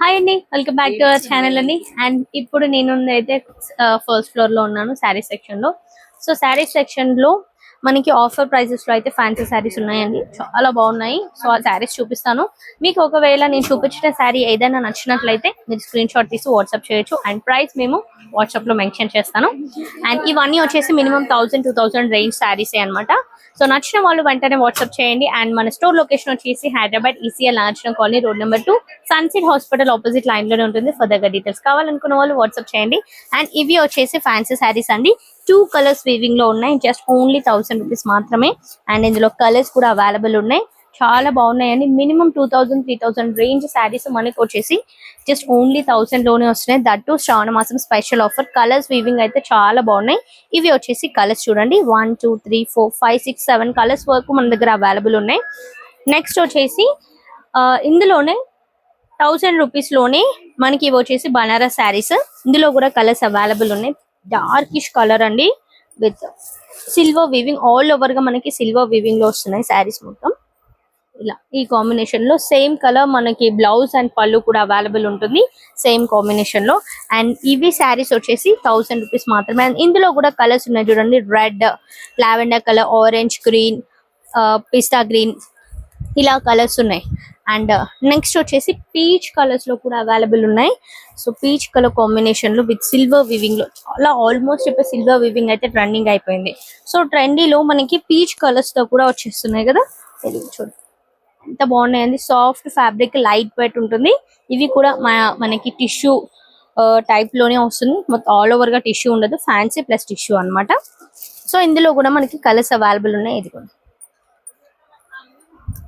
Hi అండి welcome back to our channel అండి. And ఇప్పుడు నేను అయితే ఫస్ట్ ఫ్లోర్లో ఉన్నాను శారీ సెక్షన్లో. సో శారీ సెక్షన్లో మనకి ఆఫర్ ప్రైసెస్లో అయితే ఫ్యాన్సీ శారీస్ ఉన్నాయండి. చాలా బాగున్నాయి. సో ఆ శారీస్ చూపిస్తాను. మీకు ఒకవేళ నేను చూపించిన శారీ ఏదైనా నచ్చినట్లయితే మీరు స్క్రీన్ షాట్ తీసి వాట్సాప్ చేయొచ్చు. అండ్ ప్రైస్ మేము వాట్సాప్లో మెన్షన్ చేస్తాను. అండ్ ఇవన్నీ వచ్చేసి minimum thousand two thousand range శారీసే అన్నమాట. సో నచ్చిన వాళ్ళు వెంటనే వాట్సాప్ చేయండి. అండ్ మన స్టోర్ లొకేషన్ వచ్చేసి హైదరాబాద్ ఈసీఎల్ నాచన కాలనీ రోడ్ నెంబర్ టూ సన్సిట్ హాస్పిటల్ ఆపోజిట్ లైన్లోనే ఉంటుంది. ఫర్దర్గా డీటెయిల్స్ కావాలనుకున్న వాళ్ళు వాట్సాప్ చేయండి. అండ్ ఇవి వచ్చేసి ఫ్యాన్సీ శారీస్ అండి. టూ కలర్స్ వీవింగ్లో ఉన్నాయి. జస్ట్ ఓన్లీ థౌసండ్ రూపీస్ మాత్రమే. అండ్ ఇందులో కలర్స్ కూడా అవైలబుల్ ఉన్నాయి. చాలా బాగున్నాయండి. Minimum two thousand three thousand range saris మనకి వచ్చేసి జస్ట్ ఓన్లీ థౌసండ్లోనే వస్తున్నాయి. దట్టు శ్రావణ మాసం స్పెషల్ ఆఫర్ కలర్స్ వీవింగ్ అయితే చాలా బాగున్నాయి. ఇవి వచ్చేసి కలర్స్ చూడండి. One two three four five six seven colours వరకు మన దగ్గర అవైలబుల్ ఉన్నాయి. నెక్స్ట్ వచ్చేసి ఇందులోనే థౌసండ్ రూపీస్లోనే మనకి ఇవి వచ్చేసి బనారస్ శారీస్ ఇందులో కూడా కలర్స్ అవైలబుల్ ఉన్నాయి. డార్కిష్ కలర్ అండి విత్ సిల్వర్ వీవింగ్. ఆల్ ఓవర్గా మనకి సిల్వర్ వీవింగ్లో వస్తున్నాయి శారీస్ మొత్తం. ఇలా ఈ కాంబినేషన్లో సేమ్ కలర్ మనకి బ్లౌజ్ అండ్ పళ్ళు కూడా అవైలబుల్ ఉంటుంది. సేమ్ కాంబినేషన్లో. అండ్ ఇవి శారీస్ వచ్చేసి థౌసండ్ రూపీస్ మాత్రమే. అండ్ ఇందులో కూడా కలర్స్ ఉన్నాయి చూడండి. Red lavender colour orange green పిస్తా గ్రీన్ ఇలా కలర్స్ ఉన్నాయి. అండ్ నెక్స్ట్ వచ్చేసి పీచ్ కలర్స్లో కూడా అవైలబుల్ ఉన్నాయి. సో పీచ్ కలర్ కాంబినేషన్లో విత్ సిల్వర్ వివింగ్లో చాలా ఆల్మోస్ట్ ఇప్పుడు సిల్వర్ వివింగ్ అయితే ట్రెండింగ్ అయిపోయింది. సో ట్రెండీలో మనకి పీచ్ కలర్స్తో కూడా వచ్చేస్తున్నాయి కదా? ఇది చూడు. ఎంత బాగున్నాయండి సాఫ్ట్ ఫ్యాబ్రిక్ లైట్ వెయిట్ ఉంటుంది. ఇవి కూడా మన- మనకి టిష్యూ టైప్లోనే వస్తుంది. మొత్తం ఆల్ ఓవర్గా టిష్యూ ఉండదు. ఫ్యాన్సీ ప్లస్ టిష్యూ అన్నమాట. సో ఇందులో కూడా మనకి కలర్స్ అవైలబుల్ ఉన్నాయి. ఇది కూడా.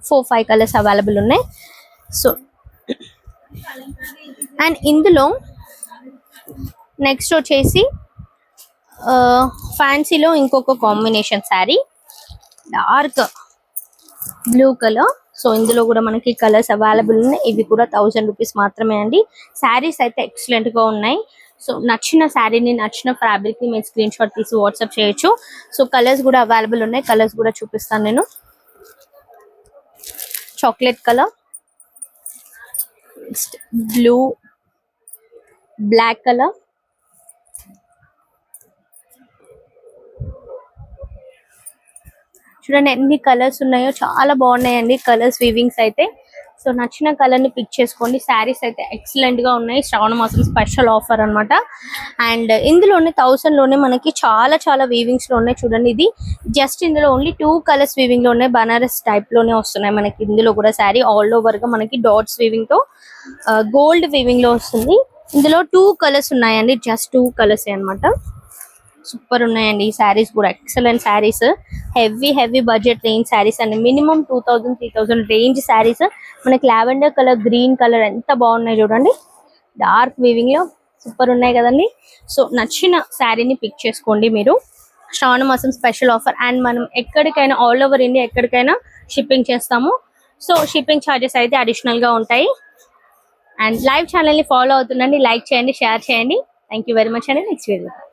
ఫోర్ ఫైవ్ కలర్స్ అవైలబుల్ ఉన్నాయి. సో అండ్ ఇందులో నెక్స్ట్ వచ్చేసి ఫ్యాన్సీలో ఇంకొక combination sari. Dark blue colour. So ఇందులో కూడా మనకి కలర్స్ అవైలబుల్ ఉన్నాయి. ఇవి కూడా థౌసండ్ రూపీస్ మాత్రమే అండి. శారీస్ అయితే ఎక్సలెంట్గా ఉన్నాయి. సో నచ్చిన శారీని నచ్చిన ఫ్యాబ్రిక్ని మీరు స్క్రీన్ షాట్ తీసి వాట్సాప్ చేయొచ్చు. సో కలర్స్ కూడా అవైలబుల్ ఉన్నాయి. కలర్స్ కూడా చూపిస్తాను నేను. Chocolate colour blue black colour చూడండి ఎన్ని కలర్స్ ఉన్నాయో చాలా బాగున్నాయండి కలర్స్ వీవింగ్స్ అయితే. సో నచ్చిన కలర్ని పిక్ చేసుకోండి. శారీస్ అయితే ఎక్సలెంట్గా ఉన్నాయి. శ్రావణ మాసం స్పెషల్ ఆఫర్ అన్నమాట. అండ్ ఇందులోనే థౌసండ్లోనే మనకి చాలా చాలా వీవింగ్స్లో ఉన్నాయి. చూడండి ఇది. జస్ట్ ఇందులో ఓన్లీ టూ కలర్స్ వీవింగ్లో ఉన్నాయి. బనారస్ టైప్లోనే వస్తున్నాయి మనకి. ఇందులో కూడా శారీ ఆల్ ఓవర్గా మనకి డాట్స్ వీవింగ్తో గోల్డ్ వీవింగ్లో వస్తుంది. ఇందులో టూ కలర్స్ ఉన్నాయండి. జస్ట్ టూ కలర్స్ అన్నమాట. సూపర్ ఉన్నాయండి ఈ శారీస్ కూడా. Excellent saris. Heavy heavy budget range saris అండి. Minimum two thousand three thousand range saris. మనకి లావెండర్ కలర్ గ్రీన్ కలర్ ఎంత బాగున్నాయి చూడండి. డార్క్ వీవింగ్లో సూపర్ ఉన్నాయి కదండి. సో నచ్చిన శారీని పిక్ చేసుకోండి మీరు. శ్రావణ మాసం స్పెషల్ ఆఫర్ అండ్ మనం ఎక్కడికైనా ఆల్ ఓవర్ ఇండియా ఎక్కడికైనా షిప్పింగ్ చేస్తాము. సో షిప్పింగ్ ఛార్జెస్ అయితే అడిషనల్గా ఉంటాయి. అండ్ లైవ్ ఛానల్ని ఫాలో అవుతుండండి. లైక్ చేయండి షేర్ చేయండి. థ్యాంక్ యూ వెరీ మచ్ అండి. Next video